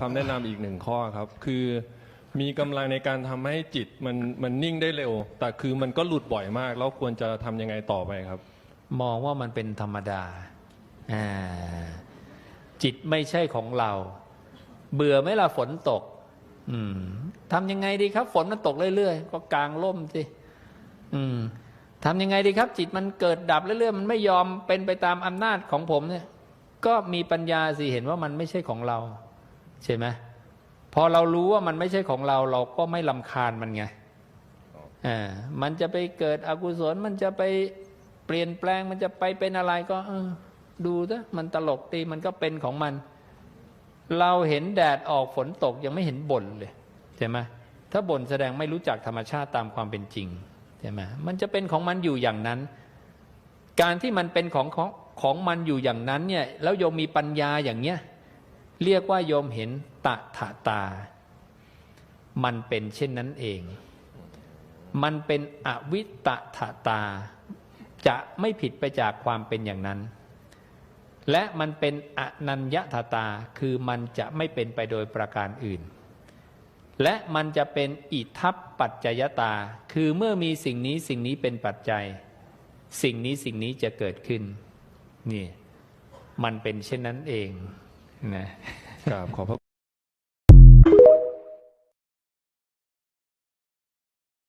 คำแนะนำอีกหนึ่งข้อครับ คือมีกำลังในการทำให้จิตมันมันนิ่งได้เร็ว แต่คือมันก็หลุดบ่อยมาก แล้วควรจะทำยังไงต่อไปครับ มองว่ามันเป็นธรรมดาอ่าจิตไม่ใช่ของเรา เบื่อไหมล่ะฝนตก อืมทำยังไงดีครับ ฝนมันตกเรื่อยๆก็กางร่มสิอืมทำยังไงดีครับ จิตมันเกิดดับเรื่อยๆมันไม่ยอมเป็นไปตามอำนาจของผมเนี่ย ก็มีปัญญาสิเห็นว่ามันไม่ใช่ของเรา ใช่ไหมพอเรารู้ว่ามันไม่ใช่ของเราเราก็ไม่ลำคาญมันไงอ่ามันจะไปเกิดอกุศลมันจะไปเปลี่ยนแปลงมันจะไปเป็นอะไรก็เออดูนะมันตลกตีมันก็เป็นของมัน เราเห็นแดดออกฝนตกยังไม่เห็นบ่นเลยใช่ไหมถ้าบ่นแสดงไม่รู้จักธรรมชาติตามความเป็นจริงใช่ไหมมันจะเป็นของมันอยู่อย่างนั้น การที่มันเป็นของของของมันอยู่อย่างนั้นเนี่ยแล้วโยมมีปัญญาอย่างเนี้ย เรียกว่าโยมเห็นตะถะตา มันเป็นเช่นนั้นเอง มันเป็นอวิตะถาตา จะไม่ผิดไปจากความเป็นอย่างนั้น และมันเป็นอนัญญถาตา คือมันจะไม่เป็นไปโดยประการอื่น และมันจะเป็นอิทัปปัจจยตา คือเมื่อมีสิ่งนี้สิ่งนี้เป็นปัจจัย สิ่งนี้สิ่งนี้จะเกิดขึ้น นี่ มันเป็นเช่นนั้นเอง นะกราบขอพระ